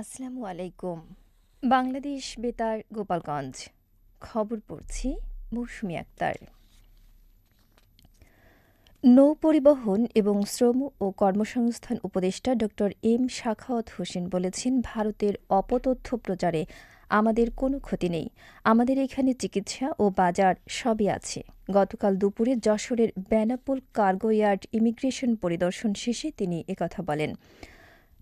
আসসালামু আলাইকুম। বাংলাদেশ বেতার, গোপালগঞ্জ। খবর পড়ছি মৌসুমি আক্তার। নৌ পরিবহন এবং শ্রম ও কর্মসংস্থান উপদেষ্টা ড এম শাখাওয়াত হোসেন বলেছেন, ভারতের অপতথ্য প্রচারে আমাদের কোনো ক্ষতি নেই। আমাদের এখানে চিকিৎসা ও বাজার সবই আছে। গতকাল দুপুরে যশোরের বেনাপোল কার্গো ইয়ার্ড ইমিগ্রেশন পরিদর্শন শেষে তিনি একথা বলেন।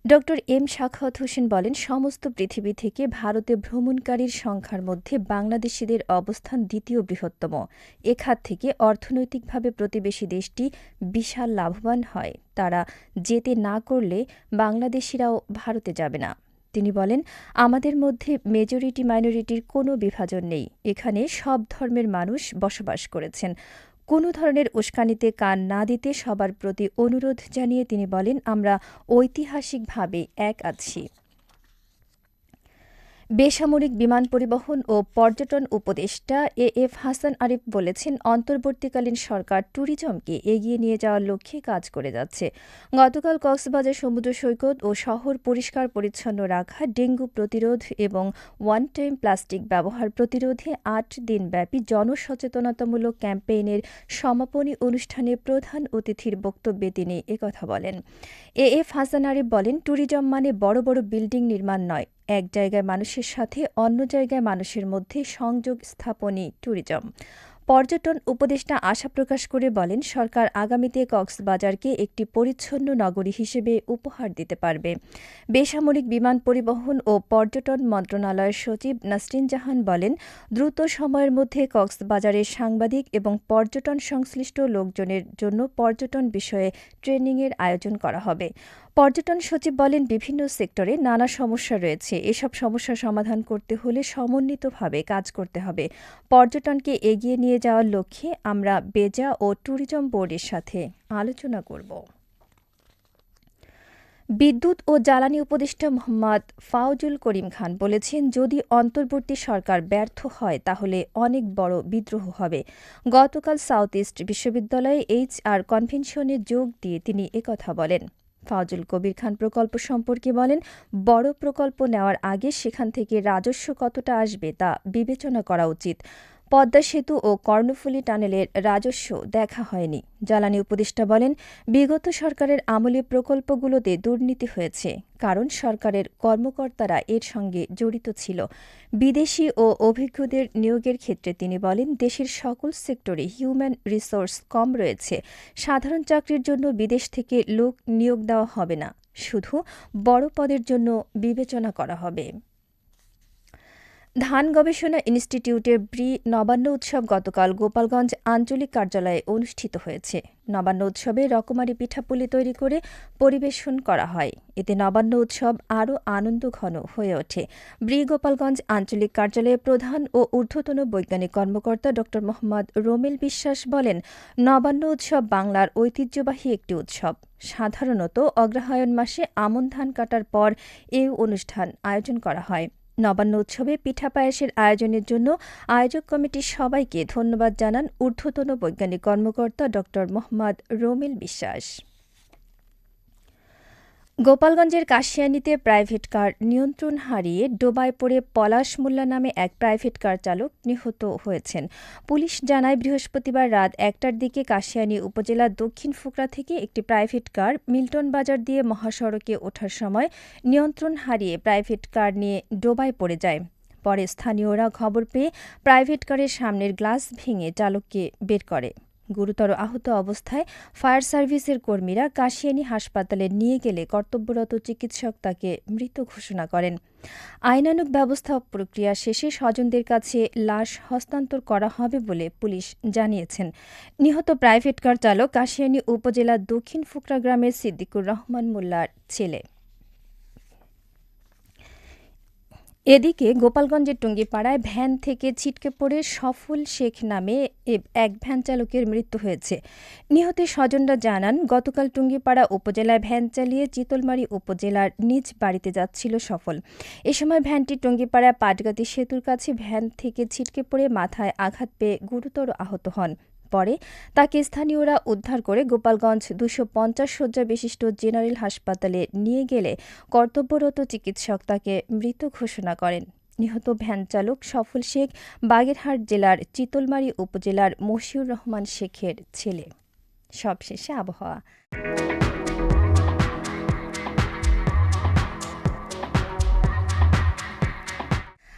ড এম শাখাওয়াত হোসেন বলেন, সমস্ত পৃথিবী থেকে ভারতে ভ্রমণকারীর সংখ্যার মধ্যে বাংলাদেশিদের অবস্থান দ্বিতীয় বৃহত্তম। এ খাত থেকে অর্থনৈতিকভাবে প্রতিবেশী দেশটি বিশাল লাভবান হয়। তারা যেতে না করলে বাংলাদেশিরাও ভারতে যাবে না। তিনি বলেন, আমাদের মধ্যে মেজরিটি মাইনরিটির কোনো বিভাজন নেই। এখানে সব ধর্মের মানুষ বসবাস করেছেন। কোনো ধরনের উস্কানিতে কান না দিতে সবার প্রতি অনুরোধ জানিয়ে তিনি বলেন, আমরা ঐতিহাসিকভাবে এক আছি। বেসামরিক বিমান পরিবহন ও পর্যটন উপদেষ্টা এ এফ হাসান আরিফ বলেছেন, অন্তর্বর্তীকালীন সরকার ট্যুরিজমকে এগিয়ে নিয়ে যাওয়ার লক্ষ্যে কাজ করে যাচ্ছে। গতকাল কক্সবাজার সমুদ্র সৈকত ও শহর পরিষ্কার পরিচ্ছন্ন রাখা, ডেঙ্গু প্রতিরোধ এবং ওয়ান টাইম প্লাস্টিক ব্যবহার প্রতিরোধে আট দিনব্যাপী জনসচেতনতামূলক ক্যাম্পেইনের সমাপনী অনুষ্ঠানে প্রধান অতিথির বক্তব্যে তিনি একথা বলেন। এ এফ হাসান আরিফ বলেন, ট্যুরিজম মানে বড় বড় বিল্ডিং নির্মাণ নয় এক জায়গায় মানুষের সাথে অন্য জায়গায় মানুষের মধ্যে সংযোগ স্থাপনই ট্যুরিজম পর্যটন উপদেষ্টা আশা প্রকাশ করে বলেন, সরকার আগামীতে কক্সবাজারকে একটি পরিচ্ছন্ন নগরী হিসেবে উপহার দিতে পারবে। বেসামরিক বিমান পরিবহন ও পর্যটন মন্ত্রণালয়ের সচিব নাসরিন জাহান বলেন, দ্রুত সময়ের মধ্যে কক্সবাজারের সাংবাদিক এবং পর্যটন সংশ্লিষ্ট লোকজনের জন্য পর্যটন বিষয়ে ট্রেনিংয়ের আয়োজন করা হবে। পর্যটন সচিব বলেন, বিভিন্ন সেক্টরে নানা সমস্যা রয়েছে। এসব সমস্যা সমাধান করতে হলে সমন্বিতভাবে কাজ করতে হবে। পর্যটনকে এগিয়ে নিয়ে যাওয়ার লক্ষ্যে আমরা বেজা ও ট্যুরিজম বোর্ডের সাথে আলোচনা করব। বিদ্যুৎ ও জ্বালানি উপদেষ্টা মোহাম্মদ ফাউজুল করিম খান বলেছেন, যদি অন্তর্বর্তী সরকার ব্যর্থ হয়, তাহলে অনেক বড় বিদ্রোহ হবে। গতকাল সাউথ ইস্ট বিশ্ববিদ্যালয়ে এইচ আর কনভেনশনে যোগ দিয়ে তিনি একথা বলেন। ফাজুল কবির খান প্রকল্প সম্পর্কে বলেন, বড় প্রকল্প নেওয়ার আগে সেখান থেকে রাজস্ব কতটা আসবে তা বিবেচনা করা উচিত। পদ্মা সেতু ও কর্ণফুলী টানেলের রাজস্ব দেখা হয়নি। জ্বালানি উপদেষ্টা বলেন, বিগত সরকারের আমলে প্রকল্পগুলোতে দুর্নীতি হয়েছে, কারণ সরকারের কর্মকর্তারা এর সঙ্গে জড়িত ছিল। বিদেশি ও অভিজ্ঞদের নিয়োগের ক্ষেত্রে তিনি বলেন, দেশের সকল সেক্টরে হিউম্যান রিসোর্স কম রয়েছে। সাধারণ চাকরির জন্য বিদেশ থেকে লোক নিয়োগ দেওয়া হবে না। শুধু বড় পদের জন্য বিবেচনা করা হবে। ধান গবেষণা ইনস্টিটিউটের ব্রি নবান্ন উৎসব গতকাল গোপালগঞ্জ আঞ্চলিক কার্যালয়ে অনুষ্ঠিত হয়েছে। নবান্ন উৎসবে রকমারি পিঠাপুলি তৈরি করে পরিবেশন করা হয়। এতে নবান্ন উৎসব আরও আনন্দঘন হয়ে ওঠে। ব্রি গোপালগঞ্জ আঞ্চলিক কার্যালয়ের প্রধান ও ঊর্ধ্বতন বৈজ্ঞানিক কর্মকর্তা ড. মোহাম্মদ রোমেল বিশ্বাস বলেন, নবান্ন উৎসব বাংলার ঐতিহ্যবাহী একটি উৎসব। সাধারণত অগ্রহায়ণ মাসে আমন ধান কাটার পর এ অনুষ্ঠান আয়োজন করা হয়। নবান্ন উৎসবে পিঠা পায়েসের আয়োজনের জন্য আয়োজক কমিটির সবাইকে ধন্যবাদ জানান ঊর্ধ্বতন বৈজ্ঞানিক কর্মকর্তা ড মোহাম্মদ রোমিল বিশ্বাস। গোপালগঞ্জের কাশিয়ানিতে প্রাইভেট কার নিয়ন্ত্রণ হারিয়ে ডোবায় পড়ে পলাশ মোল্লা নামে এক প্রাইভেট কার চালক নিহত হয়েছেন। পুলিশ জানায়, বৃহস্পতিবার রাত একটার দিকে কাশিয়ানী উপজেলার দক্ষিণ ফুকরা থেকে একটি প্রাইভেট কার মিল্টন বাজার দিয়ে মহাসড়কে ওঠার সময় নিয়ন্ত্রণ হারিয়ে প্রাইভেট কার নিয়ে ডোবায় পড়ে যায়। পরে স্থানীয়রা খবর পেয়ে প্রাইভেট কারের সামনের গ্লাস ভেঙে চালককে বের করে। গুরুতর আহত অবস্থায় ফায়ার সার্ভিসের কর্মীরা কাশিয়ানী হাসপাতালে নিয়ে গেলে কর্তব্যরত চিকিৎসক তাকে মৃত ঘোষণা করেন। আইনানুক ব্যবস্থা প্রক্রিয়া শেষে স্বজনদের কাছে লাশ হস্তান্তর করা হবে বলে পুলিশ জানিয়েছেন। নিহত প্রাইভেট কার চালক কাশিয়ানী উপজেলার দক্ষিণ ফুকরা গ্রামের সিদ্দিকুর রহমান মোল্লার ছেলে। এদিকে গোপালগঞ্জের টুঙ্গিপাড়ায় ভ্যান থেকে ছিটকে পড়ে সফল শেখ নামে এক ভ্যান চালকের মৃত্যু হয়েছে। নিহতের স্বজনরা জানান, গতকাল টুঙ্গিপাড়া উপজেলায় ভ্যান চালিয়ে চিতলমারি উপজেলার নিজ বাড়িতে যাচ্ছিল সফল। এ সময় ভ্যানটি টুঙ্গিপাড়া পাটগাতি সেতুর কাছে ভ্যান থেকে ছিটকে পড়ে মাথায় আঘাত পেয়ে গুরুতর আহত হন। পরে তাকে স্থানীয়রা উদ্ধার করে গোপালগঞ্জ দুশো পঞ্চাশ শয্যা বিশিষ্ট জেনারেল হাসপাতালে নিয়ে গেলে কর্তব্যরত চিকিৎসক তাকে মৃত ঘোষণা করেন। নিহত ভ্যান চালক সফল শেখ, বাগেরহাট জেলার চিতলমারি উপজেলার মশিউর রহমান শেখের ছেলে। সবশেষে আবহাওয়া।